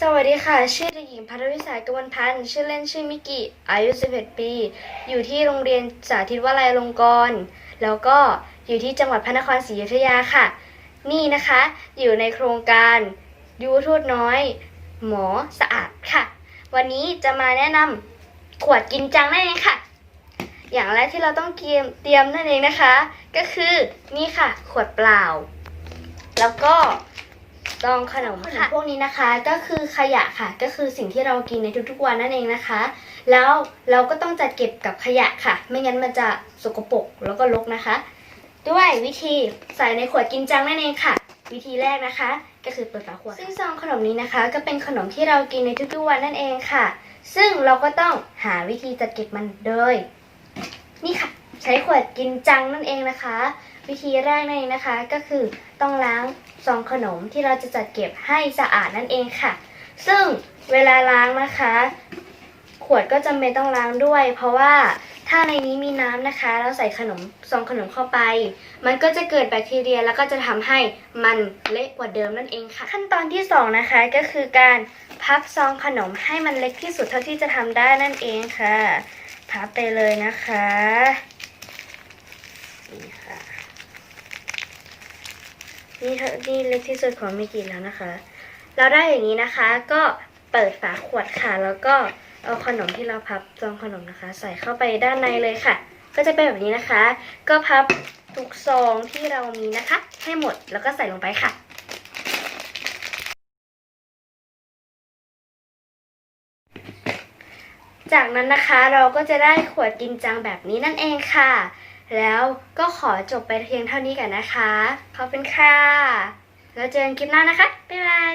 สวัสดีค่ะ ชื่อเด็กหญิงพัทรวิสายกมลพันธ์ ชื่อเล่นชื่อมิกิ อายุ 11 ปี อยู่ที่โรงเรียนสาธิตวลัยลงกรณ์ แล้วก็อยู่ที่จังหวัดพระนครศรีอยุธยาค่ะ นี่นะคะ อยู่ในโครงการยูทูตน้อย หมอสะอาดค่ะ วันนี้จะมาแนะนำขวดกินจังนั่นเองค่ะ อย่างแรกที่เราต้องเตรียมเตรียมนั่นเองนะคะ ก็คือนี่ค่ะ ขวดเปล่า แล้วก็ ซองขนมค่ะพวกนี้นะคะ ก็คือขยะค่ะ ก็คือสิ่งที่เรากินในทุกๆวันนั่นเองนะคะ แล้วเราก็ต้องจัดเก็บกับขยะค่ะ ไม่งั้นมันจะสกปรกแล้วก็รกนะคะ ด้วยวิธีใส่ในขวดกินจังนั่นเองค่ะ วิธีแรกนะคะ ก็คือเปิดฝาขวดซึ่งซองขนมนี้นะคะ ก็เป็นขนมที่เรากินในทุกๆวันนั่นเองค่ะ ซึ่งเราก็ต้องหาวิธีจัดเก็บมันโดยนี่ค่ะ ใช้ขวดกินจังนั่นเองนะคะ วิธีแรกนั่นเองนะคะ ก็คือต้องล้างซองขนมที่เราจะจัดเก็บให้สะอาดนั่นเองค่ะ ซึ่งเวลาล้างนะคะ ขวดก็จำเป็นต้องล้างด้วย เพราะว่าถ้าในนี้มีน้ำนะคะแล้วใส่ขนมซองขนมเข้าไป มันก็จะเกิดแบคทีเรียแล้วก็จะทำให้มันเละกว่าเดิมนั่นเองค่ะ ขั้นตอนที่สองนะคะก็คือการพับซองขนมให้มันเล็กที่สุดเท่าที่จะทำได้นั่นเองค่ะ พับไปเลยนะคะนี่ค่ะ นี่เท่านี่เล็กที่สุดของมิกิแล้วนะคะ เราได้อย่างนี้นะคะ ก็เปิดฝาขวดค่ะ แล้วก็เอาขนมที่เราพับซองขนมนะคะ ใส่เข้าไปด้านในเลยค่ะ ก็จะเป็นแบบนี้นะคะ ก็พับทุกซองที่เรามีนะคะ ให้หมดแล้วก็ใส่ลงไปค่ะ จากนั้นนะคะเราก็จะได้ขวดกินจังแบบนี้นั่นเองค่ะ แล้วก็ขอจบไปเพียงเท่านี้กันนะคะ ขอบคุณค่ะ แล้วเจอกันคลิปหน้านะคะ บ๊ายบาย